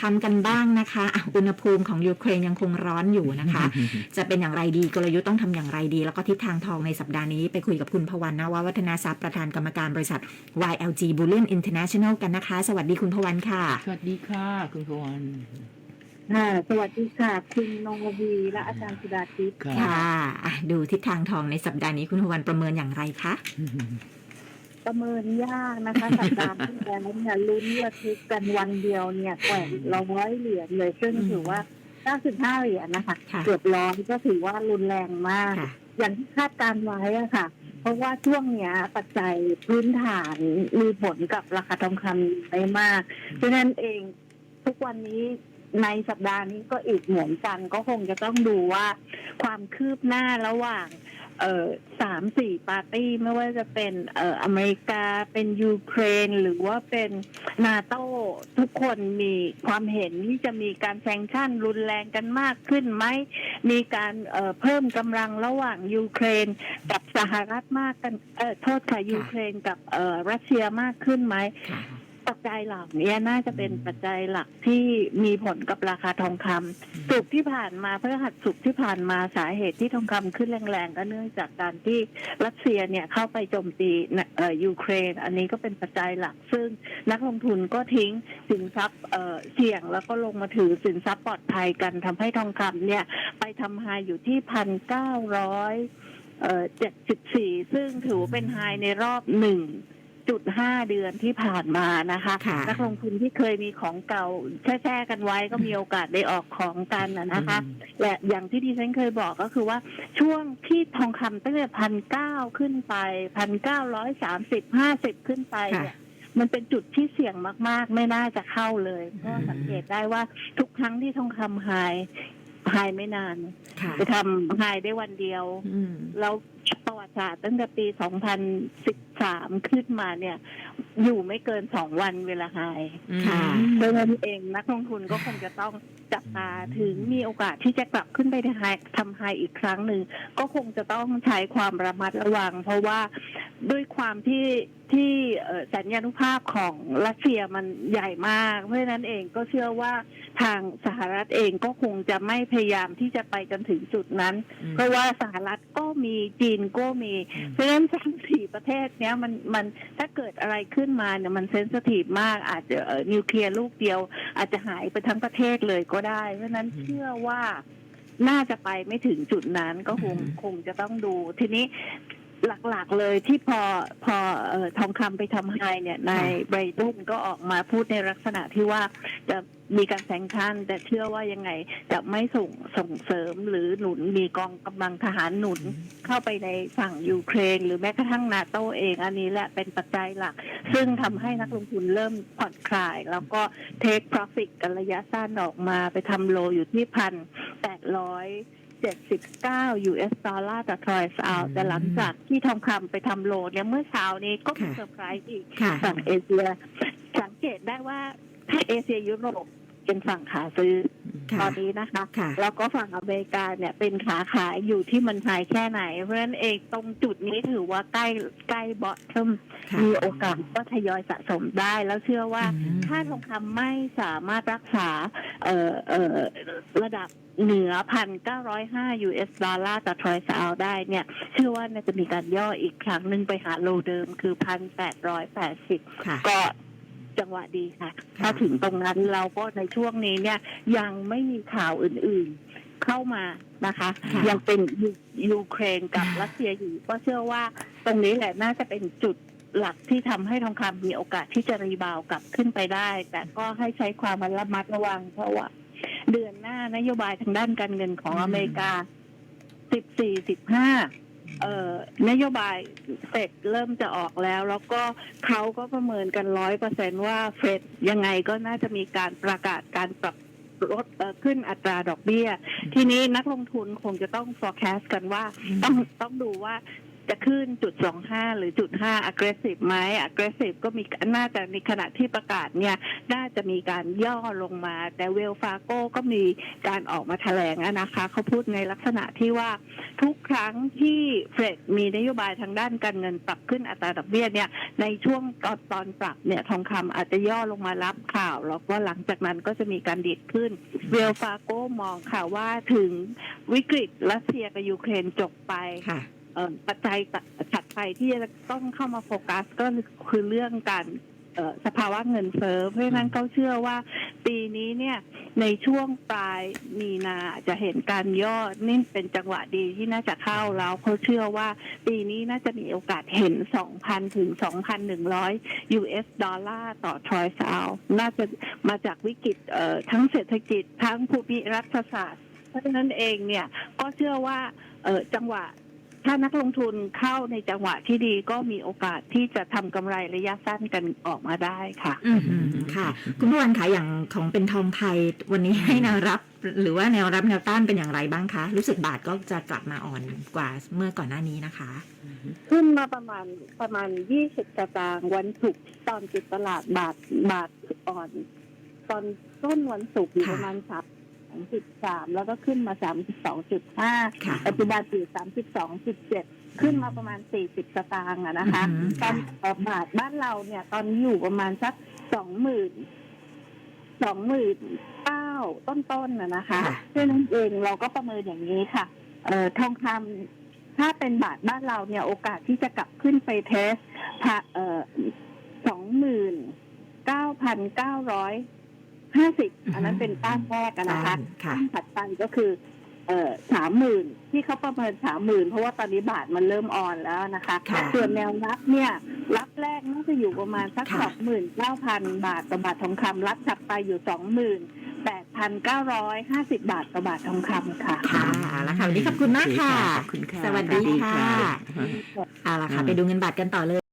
ทำกันบ้างนะคะอะอุณหภูมิของยูเครนยังคงร้อนอยู่นะคะ จะเป็นอย่างไรดีกลยุทธ์ต้องทำอย่างไรดี แล้วก็ทิศทางทองในสัปดาห์นี้ไปคุยกับคุณพวันนววัฒนาทรัพย์ประธานกรรมการบริษัท YLG Bullion International กันนะคะ สวัสดีคุณพวันค่ะ สวัสดีค่ะ คุณพวันค่ะสวัสดีค่ะ คุณนงวีและอาจารย์สุดาทิพย์ครับค่ะอะ ดูทิศทางทองในสัปดาห์นี้คุณพวันประเมินอย่างไรคะ ประเมินยากนะคะสัปดาห์ที่แล้วเนี่ยลุ้นระทึกกันวันเดียวเนี่ยแกว่งร้อยเหรียญเลยซึ่งอืมถือว่า95เหรียญนะคะค่ะเกือบร้อยก็ถือว่ารุนแรงมากค่ะอย่างที่คาดการณ์ไว้อะค่ะ เพราะว่าช่วงเนี้ยปัจจัยพื้นฐานมีผลกับราคาทองคำไปมากฉะนั้นเองทุกวันนี้ในสัปดาห์นี้ก็อีกเหมือนกันก็คงจะต้องดูว่า ความคืบหน้าระหว่าง เอ่อสามสี่ปาร์ตี้ไม่ว่าจะเป็นเอ่ออเมริกาเป็นยูเครนหรือว่าเป็นนาโต้ทุกคนมีความเห็นที่จะมีการแซงชั่นรุนแรงกันมากขึ้นไหมมีการเอ่อเพิ่มกำลังระหว่างยูเครนกับสหรัฐมากกันเออโทษค่ะยูเครนกับเอ่อรัสเซียมากขึ้นไหม ปัจจัยเหล่านี้น่าจะเป็นปัจจัยหลักที่มีผลกับราคาทองคำสุกร์ที่ผ่านมาเพื่อหัดสุกร์ที่ผ่านมาสาเหตุที่ทองคำขึ้นแรงๆก็เนื่องจากการที่รัสเซียเนี่ยเข้าไปโจมตีเอ่อยูเครน อันนี้ก็เป็นปัจจัยหลัก ซึ่งนักลงทุนก็ทิ้งสินทรัพย์เอ่อเสี่ยงแล้วก็ลงมาถือสินทรัพย์ปลอดภัยกันทำให้ทองคำเนี่ย ไปทำไฮอยู่ที่พันเก้าร้อยเจ็ดสิบสี่ซึ่งถือว่าเป็นไฮในรอบหนึ่ง จุดห้าเดือนที่ผ่านมานะคะ ค่ะนักลงทุนที่เคยมีของเก่าแช่ๆกันไว้ก็มีโอกาสได้ออกของกันนะนะคะ และอย่างที่ดิฉันเคยบอกก็คือว่าช่วงที่ทองคำตั้งแต่พันเก้าขึ้นไปพันเก้าร้อยสามสิบห้าสิบขึ้นไปค่ะเนี่ย มันเป็นจุดที่เสี่ยงมาก ๆ ไม่น่าจะเข้าเลยเพราะอืมสังเกตได้ว่าทุกครั้งที่ทองคำไฮไฮไม่นาน ค่ะ ไปทำไฮได้วันเดียว อืม แล้วประวัติศาสตร์ตั้งแต่ปี 2013 ขึ้นมาเนี่ย อยู่ไม่เกินสองวันเวลาไฮค่ะเพราะฉะนั้นเองนักลงทุนก็คงจะต้องจับตาถึงมีโอกาสที่จะกลับขึ้นไปไฮทำไฮอีกครั้งหนึ่ง ก็คงจะต้องใช้ความระมัดระวัง เพราะว่า ด้วยความที่ที่เอ่อสัญญานุภาพของรัสเซียมันใหญ่มาก เพราะฉะนั้นเองก็เชื่อว่าทางสหรัฐเองก็คงจะไม่พยายามที่จะไปจนถึงจุดนั้น เพราะว่าสหรัฐก็มีจีนก็มี เพราะฉะนั้นสามสี่ประเทศเนี้ยมันมันถ้าเกิดอะไรขึ้นมาเนี่ยมันเซนซิทีฟมากอาจจะเอ่อนิวเคลียร์ลูกเดียว อาจจะหายไปทั้งประเทศเลยก็ได้ เพราะฉะนั้นอืมเชื่อว่าน่าจะไปไม่ถึงจุดนั้นก็คงอืมคงจะต้องดู ทีนี้ หลักๆเลยที่พอพอเอ่อทองคำไปทำไฮเนี่ยนายไบรตุนก็ออกมาพูดในลักษณะที่ว่าจะมีการแซงชั่นแต่เชื่อว่ายังไงจะไม่ส่งส่งเสริมหรือหนุนมีกองกำลังทหารหนุนเข้าไปในฝั่งยูเครน หรือแม้กระทั่งนาโตเองอันนี้แหละเป็นปัจจัยหลัก ซึ่งทำให้นักลงทุนเริ่มผ่อนคลาย แล้วก็เทค profit กันระยะสั้นออกมาไปทำโลอยู่ที่พันแปดร้อย เจ็ดสิบเก้า US ดอลลาร์ต่อทรอยส์เอาอืมแต่หลังจากที่ทองคำไปทำโลเนี่ยเมื่อเช้านี้ก็มีค่ะเซอร์ไพรส์อีกค่ะฝั่งเอเชีย สังเกตได้ว่าถ้าเอเชียยุโรปเป็นฝั่งขาซื้อตค่ะอนนี้นะคะค่ะแล้วก็ฝั่งอเมริกาเนี่ยเป็นขาขายอยู่ที่มันหายแค่ไหน เพราะฉะนั้นเองตรงจุดนี้ถือว่าใกล้ใกล้บอทเทิมค่ะมีโอกาสก็ทยอยสะสมได้แล้วเชื่อว่าอืมถ้าทองคำไม่สามารถรักษาเอ่อเอ่อระดับ เหนือพันเก้าร้อยห้า US ดอลลาร์ต่อทรอยส์เอาได้เนี่ยเชื่อว่าน่าจะมีการย่ออีกครั้งหนึ่งไปหาโลเดิมคือพันแปดร้อยแปดสิบค่ะก็จังหวะดีค่ะค่ะ ถ้าถึงตรงนั้นเราก็ในช่วงนี้เนี่ยยังไม่มีข่าวอื่นๆเข้ามานะคะค่ะยังเป็นยูยูเครนกับรัสเซียอยู่ก็เชื่อว่าตรงนี้แหละน่าจะเป็นจุดหลักที่ทำให้ทองคำมีโอกาสที่จะรีบาวด์กลับขึ้นไปได้ แต่ก็ให้ใช้ความระมัดระวังเพราะว่า เดือนหน้านโยบายทางด้านการเงินของอืมอเมริกา 14 15 เอ่อนโยบายเฟดเริ่มจะออกแล้ว แล้วก็เขาก็ประเมินกันร้อยเปอร์เซนว่าเฟดยังไงก็น่าจะมีการประกาศการปรับลดเอ่อขึ้นอัตราดอกเบี้ย ทีนี้นักลงทุนคงจะต้อง forecast กันว่า ต้องต้องดูว่า จะขึ้นจุดสองห้าหรือจุดห้า aggressive ไหม aggressive ก็มีน่าจะในขณะที่ประกาศเนี่ย น่าจะมีการย่อลงมา แต่เวลฟาโก้ก็มีการออกมาแถลงนะคะ เขาพูดในลักษณะที่ว่าทุกครั้งที่เฟดมีนโยบายทางด้านการเงินปรับขึ้นอัตราดอกเบี้ยเนี่ยในช่วงตอนตอนปรับเนี่ยทองคำอาจจะย่อลงมารับข่าวแล้วก็หลังจากนั้นก็จะมีการดีดขึ้นเวลฟาโก้มองค่ะว่าถึงวิกฤตรัสเซียกับยูเครนจบไปค่ะ ปัจจัยถัดไปที่จะต้องเข้ามาโฟกัสก็คือเรื่องการสภาวะเงินเฟ้อเพราะฉะนั้นเขาเชื่อว่าปีนี้เนี่ยในช่วงปลายมีนาจะเห็นการย่อนี่เป็นจังหวะดีที่น่าจะเข้าแล้วเขาเชื่อว่าปีนี้น่าจะมีโอกาสเห็น 2,000 ถึง 2,100 US ดอลลาร์ต่อทรอยซาวน่าจะมาจากวิกฤตทั้งเศรษฐกิจทั้งภูมิรัฐศาสตร์ เพราะฉะนั้นเองเนี่ยก็เชื่อว่าจังหวะ ถ้านักลงทุนเข้าในจังหวะที่ดีก็มีโอกาสที่จะทำกำไรระยะสั้นกันออกมาได้ค่ะ อืมอืมค่ะ คุณพวันคะอย่างของเป็นทองไทยวันนี้ให้แนวรับ หรือว่าแนวรับแนวต้านเป็นอย่างไรบ้างคะ รู้สึกบาทก็จะกลับมาอ่อนกว่าเมื่อก่อนหน้านี้นะคะ ขึ้นมาประมาณประมาณ 20สตางค์วันศุกร์ตอนปิดตลาดบาทบาทอ่อน ตอนต้นวันศุกร์อยู่ค่ะ ประมาณสามสิบสามแล้วก็ขึ้นมาสามสิบสองจุดห้าค่ะปัจจุบันอยู่สามสิบสองจุดเจ็ดขึ้นมาประมาณสี่สิบสตางค์อะนะคะอืมตอค่ะนเอ่อบาทบ้านเราเนี่ย ตอนนี้อยู่ประมาณสักสองหมื่นสองหมื่นเก้าต้นๆน่ะนะคะค่ะเพราะฉะนั้นเองเราก็ประเมินอย่างนี้ค่ะ เอ่อทองคำถ้าเป็นบาทบ้านเราเนี่ยโอกาสที่จะกลับขึ้นไปเทสพะเอ่อสองหมื่นเก้าพันเก้าร้อย ห้าสิบอันนั้นเป็นต้านแรกอะนะคะต้านค่ะต้นถัดไปก็คือ เอ่อสามหมื่นที่เขาประเมินสามหมื่นเพราะว่าตอนนี้บาทมันเริ่มอ่อนแล้วนะคะค่ะส่วนแนวรับเนี่ยรับแรกน่าจะอยู่ประมาณสักค่ะสองหมื่นเก้าพันบาทต่อบาททองคำรับถัดไปอยู่สองหมื่นแปดพันเก้าร้อยห้าสิบบาทต่อบาททองคำค่ะ ค่ะเอาละค่ะวันนี้ขอบคุณมากค่ะขอบคุณค่ะสวัสดีค่ะสวัสดีค่ะเอาละค่ะอืมไปดูเงินบาทกันต่อเลย